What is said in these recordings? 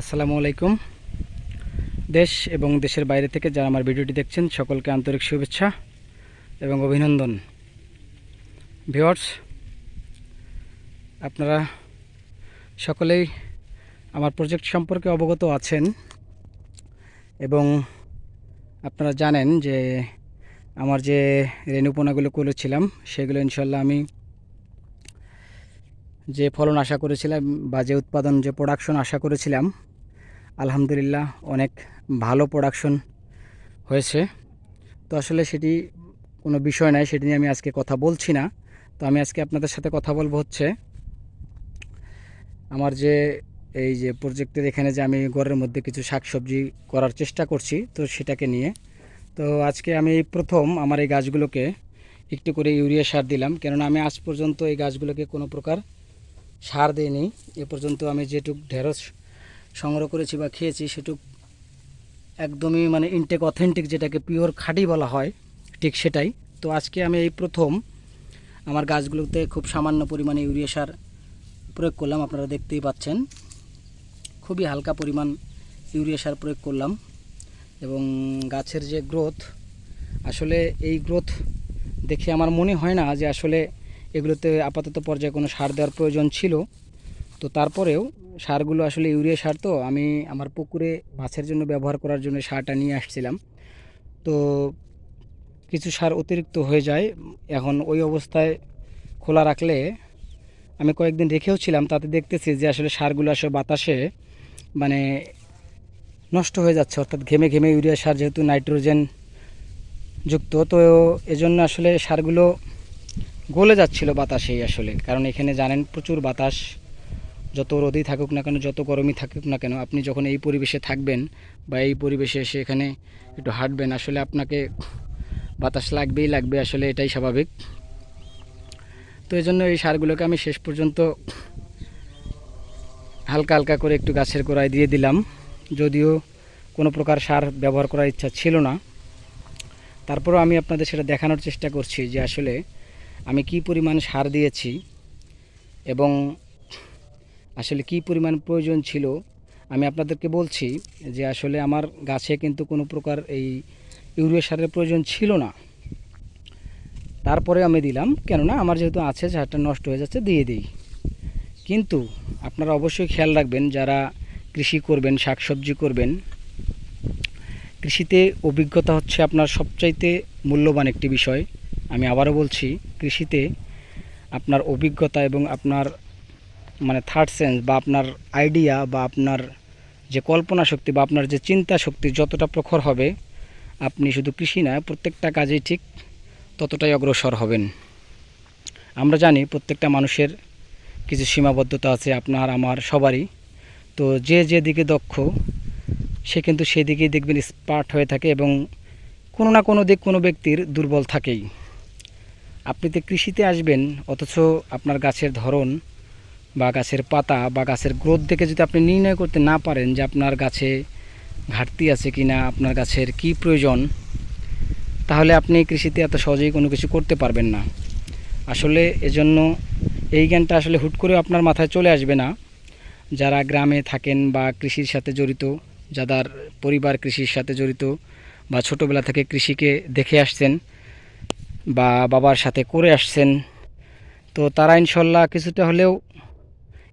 আসসালামু আলাইকুম। দেশ এবং দেশের বাইরে থেকে যারা আমার ভিডিওটি দেখছেন, সকলকে আন্তরিক শুভেচ্ছা এবং অভিনন্দন। ভিওয়ার্স আপনারা সকলেই আমার প্রজেক্ট সম্পর্কে অবগত আছেন এবং আপনারা জানেন যে আমার যে রেণুপোনাগুলো করেছিলাম, সেগুলো ইনশাল্লাহ আমি যে ফলন আশা করেছিলাম বা যে উৎপাদন যে প্রোডাকশন আশা করেছিলাম, আলহামদুলিল্লাহ অনেক ভালো প্রোডাকশন হয়েছে। তো আসলে সেটি কোনো বিষয় নয়, সেটি নিয়ে আমি আজকে কথা বলছি না। তো আমি আজকে আপনাদের সাথে কথা বলব হচ্ছে, আমার যে এই যে প্রজেক্টের এখানে যে আমি ঘরের মধ্যে কিছু শাকসবজি করার চেষ্টা করছি, তো সেটাকে নিয়ে। তো আজকে আমি প্রথম আমার এই গাছগুলোকে একটু করে ইউরিয়া সার দিলাম, কেননা আমি আজ পর্যন্ত এই গাছগুলোকে কোনো প্রকার সার দিইনি। এ পর্যন্ত আমি যেটুক ঢেঁড়স সংগ্রহ করেছি বা খেয়েছি, সেটুক একদমই মানে ইনটেক অথেন্টিক যেটাকে পিওর খাঁটি বলা হয়, ঠিক সেটাই। তো আজকে আমি এই প্রথম আমার গাছগুলোতে খুব সামান্য পরিমাণে ইউরিয়া সার প্রয়োগ করলাম, আপনারা দেখতেই পাচ্ছেন। খুবই হালকা পরিমাণ ইউরিয়া সার প্রয়োগ করলাম এবং গাছের যে গ্রোথ আসলে এই গ্রোথ দেখে আমার মনে হয় না যে আসলে এগুলোতে আপাতত পর্যায়ে কোনো সার দেওয়ার প্রয়োজন ছিল। তো তারপরেও সারগুলো আসলে ইউরিয়া সার তো, আমি আমার পুকুরে মাছের জন্য ব্যবহার করার জন্য সারটা নিয়ে আসছিলাম। তো কিছু সার অতিরিক্ত হয়ে যায়। এখন ওই অবস্থায় খোলা রাখলে আমি কয়েকদিন রেখেও ছিলাম, তাতে দেখতেছি যে আসলে সারগুলো আসলে বাতাসে মানে নষ্ট হয়ে যাচ্ছে, অর্থাৎ ঘেমে ঘেমে ইউরিয়া সার যেহেতু নাইট্রোজেন যুক্ত, তো এজন্য আসলে সারগুলো গলে যাচ্ছিল বাতাসেই আসলে। কারণ এখানে জানেন, প্রচুর বাতাস। যত রোদেই থাকুক না কেন, যত গরমই থাকুক না কেন, আপনি যখন এই পরিবেশে থাকবেন বা এই পরিবেশে এসে এখানে একটু হাঁটবেন, আসলে আপনাকে বাতাস লাগবেই লাগবে, আসলে এটাই স্বাভাবিক। তো এই জন্য এই সারগুলোকে আমি শেষ পর্যন্ত হালকা হালকা করে একটু গাছের গোড়ায় দিয়ে দিলাম। যদিও কোনো প্রকার সার ব্যবহার করার ইচ্ছা ছিল না। তারপরেও আমি আপনাদের সেটা দেখানোর চেষ্টা করছি যে আসলে আমি কি পরিমাণ সার দিয়েছি এবং আসলে কি পরিমাণ প্রয়োজন ছিল, আমি আপনাদেরকে বলছি যে আসলে আমার গাছে কিন্তু কোনো প্রকার এই ইউরিয়া সারের প্রয়োজন ছিল না। তারপরে আমি দিলাম, কেননা আমার যেহেতু আছে, সারটা নষ্ট হয়ে যাচ্ছে, দিয়ে দিই। কিন্তু আপনারা অবশ্যই খেয়াল রাখবেন, যারা কৃষি করবেন, শাকসবজি করবেন, কৃষিতে অভিজ্ঞতা হচ্ছে আপনার সবচাইতে মূল্যবান একটি বিষয়। আমি আবারও বলছি, কৃষিতে আপনার অভিজ্ঞতা এবং আপনার মানে থার্ড সেন্স বা আপনার আইডিয়া বা আপনার যে কল্পনা শক্তি বা আপনার যে চিন্তা শক্তি যতটা প্রখর হবে, আপনি শুধু কৃষি না, প্রত্যেকটা কাজেই ঠিক ততটাই অগ্রসর হবেন। আমরা জানি প্রত্যেকটা মানুষের কিছু সীমাবদ্ধতা আছে, আপনার, আমার, সবারই। তো যে যেদিকে দক্ষ, সে কিন্তু সেদিকেই দেখবেন স্পার্ট হয়ে থাকে এবং কোনো না কোনো দিক কোনো ব্যক্তির দুর্বল থাকেই। আপনি তো কৃষিতে আসবেন, অথচ আপনার গাছের ধরন বা গাছের পাতা বা গাছের গ্রোথ দেখে যদি আপনি নির্ণয় করতে না পারেন যে আপনার গাছে ঘাটতি আছে কি না আপনার গাছের কি প্রয়োজন, তাহলে আপনি কৃষিতে এত সহজেই কোনো কিছু করতে পারবেন না। আসলে এজন্য এই জ্ঞানটা আসলে হুট করে আপনার মাথায় চলে আসবে না। যারা গ্রামে থাকেন বা কৃষির সাথে জড়িত, যাদের পরিবার কৃষির সাথে জড়িত বা ছোটোবেলা থেকে কৃষিকে দেখে আসছেন বা বাবার সাথে করে আসছেন। তো তারা ইনশাল্লাহ কিছুটা হলেও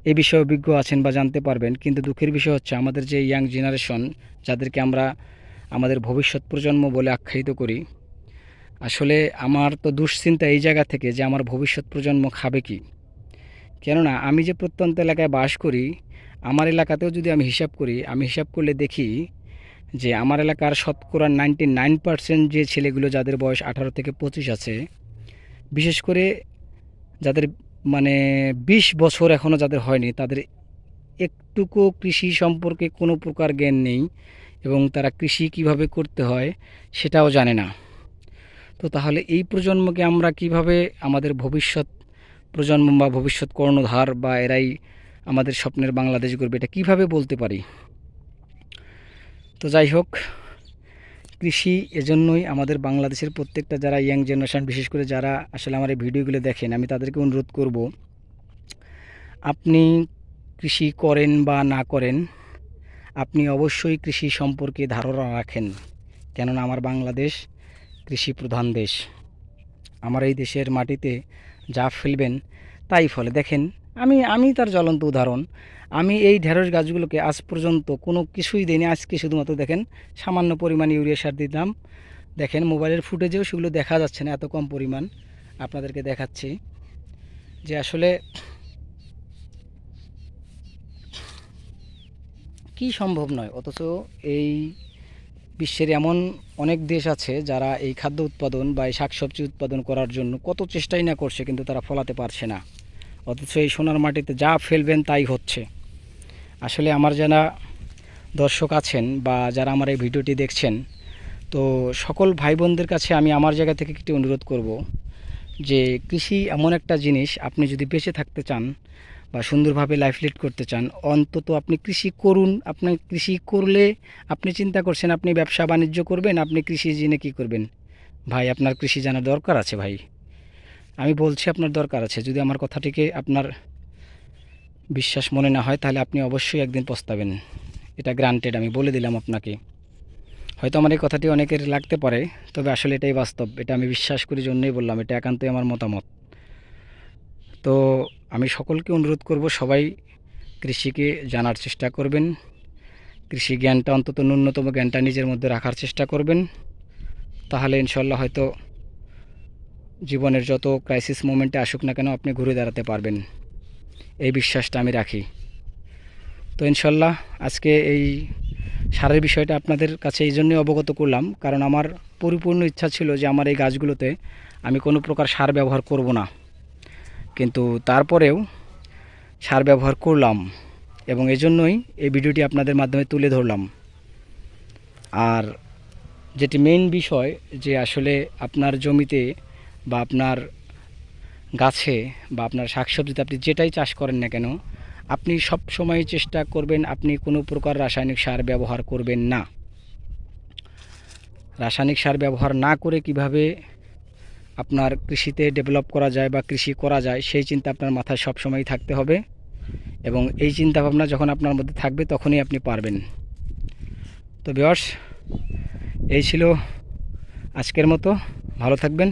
এই বিষয়ে অভিজ্ঞ আছেন বা জানতে পারবেন। কিন্তু দুঃখের বিষয় হচ্ছে, আমাদের যে ইয়াং জেনারেশন যাদেরকে আমরা আমাদের ভবিষ্যৎ প্রজন্ম বলে আখ্যায়িত করি, আসলে আমার তো দুশ্চিন্তা এই জায়গা থেকে যে আমার ভবিষ্যৎ প্রজন্ম খাবে কি? কেননা, আমি যে প্রত্যন্ত এলাকায় বাস করি, আমার এলাকাতেও যদি আমি হিসাব করি, আমি হিসাব করলে দেখি যে আমার এলাকার শতকরা নাইনটি নাইন পার্সেন্ট যে ছেলেগুলো যাদের বয়স আঠারো থেকে পঁচিশ আছে, বিশেষ করে যাদের মানে বিশ বছর এখনও যাদের হয়নি, তাদের একটুকু কৃষি সম্পর্কে কোনো প্রকার জ্ঞান নেই এবং তারা কৃষি কীভাবে করতে হয় সেটাও জানে না। তো তাহলে এই প্রজন্মকে আমরা কীভাবে আমাদের ভবিষ্যৎ প্রজন্ম বা ভবিষ্যৎ কর্ণধার বা এরাই আমাদের স্বপ্নের বাংলাদেশ গড়বে, এটা কীভাবে বলতে পারি? তো যাই হোক, কৃষি এজন্যই আমাদের বাংলাদেশের প্রত্যেকটা যারা ইয়াং জেনারেশান বিশেষ করে যারা আসলে আমার এই ভিডিওগুলো দেখেন, আমি তাদেরকে অনুরোধ করব, আপনি কৃষি করেন বা না করেন, আপনি অবশ্যই কৃষি সম্পর্কে ধারণা রাখেন। কেননা আমার বাংলাদেশ কৃষি প্রধান দেশ। আমার এই দেশের মাটিতে যা ফেলবেন তাই ফলে। দেখেন, আমি আমি তার জ্বলন্ত উদাহরণ আমি এই ঢেঁড়স গাছগুলোকে আজ পর্যন্ত কোনো কিছুই দিইনি। আজকে শুধুমাত্র দেখেন সামান্য পরিমাণ ইউরিয়া সার দিতাম দেখেন মোবাইলের ফুটেজেও সেগুলো দেখা যাচ্ছে না, এত কম পরিমাণ। আপনাদেরকে দেখাচ্ছি যে আসলে কি সম্ভব নয়, অথচ এই বিশ্বের এমন অনেক দেশ আছে যারা এই খাদ্য উৎপাদন বা এই শাকসবজি উৎপাদন করার জন্য কত চেষ্টাই না করছে, কিন্তু তারা ফলাতে পারছে না। অথচ এই সোনার মাটিতে যা ফেলবেন তাই হচ্ছে। আসলে আমার যারা দর্শক আছেন বা যারা আমার এই ভিডিওটি দেখছেন, তো সকল ভাই বোনদের কাছে আমি আমার জায়গা থেকে একটি অনুরোধ করব যে কৃষি এমন একটা জিনিস আপনি যদি বেঁচে থাকতে চান বা সুন্দরভাবে লাইফ লিড করতে চান, অন্তত আপনি কৃষি করুন, আপনি কৃষি করলে আপনি চিন্তা করছেন আপনি ব্যবসা বাণিজ্য করবেন, আপনি কৃষি জেনে কী করবেন? ভাই, আপনার কৃষি জানার দরকার আছে ভাই? আমি বলছি আপনার দরকার আছে। যদি আমার কথাটিকে আপনার বিশ্বাস মনে না হয়, তাহলে আপনি অবশ্যই একদিন পস্তাবেন। এটা গ্রান্টেড আমি বলে দিলাম আপনাকে। হয়তো আমার এই কথাটি অনেকের লাগতে পারে, তবে আসলে এটাই বাস্তব। এটা আমি বিশ্বাস করি, জন্যই বললাম, এটা একান্তই আমার মতামত। তো আমি সকলকে অনুরোধ করব, সবাই কৃষিকে জানার চেষ্টা করবেন। কৃষি জ্ঞানটা অন্তত ন্যূনতম জ্ঞানটা নিজের মধ্যে রাখার চেষ্টা করবেন। তাহলে ইনশাল্লাহ হয়তো জীবনের যত ক্রাইসিস মোমেন্টে আসুক না কেন, আপনি ঘুরে দাঁড়াতে পারবেন। এই বিশ্বাসটা আমি রাখি। তো ইনশাল্লাহ আজকে এই সারের বিষয়টা আপনাদের কাছে এই জন্যই অবগত করলাম, কারণ আমার পরিপূর্ণ ইচ্ছা ছিল যে আমার এই গাছগুলোতে আমি কোনো প্রকার সার ব্যবহার করব না। কিন্তু তারপরেও সার ব্যবহার করলাম এবং এজন্যই এই ভিডিওটি আপনাদের মাধ্যমে তুলে ধরলাম। আর যেটি মেইন বিষয় যে আসলে আপনার জমিতে বা আপনার গাছে বা আপনার শাকসবজিতে আপনি যেটাই চাষ করেন না কেন, আপনি সব সময় চেষ্টা করবেন আপনি কোনো প্রকার রাসায়নিক সার ব্যবহার করবেন না। রাসায়নিক সার ব্যবহার না করে কীভাবে আপনার কৃষিতে ডেভেলপ করা যায় বা কৃষি করা যায়, সেই চিন্তা আপনার মাথায় সবসময়ই থাকতে হবে এবং এই চিন্তা ভাবনা যখন আপনার মধ্যে থাকবে তখনই আপনি পারবেন। তো বিয়র্স এই ছিল আজকের মতো। ভালো থাকবেন।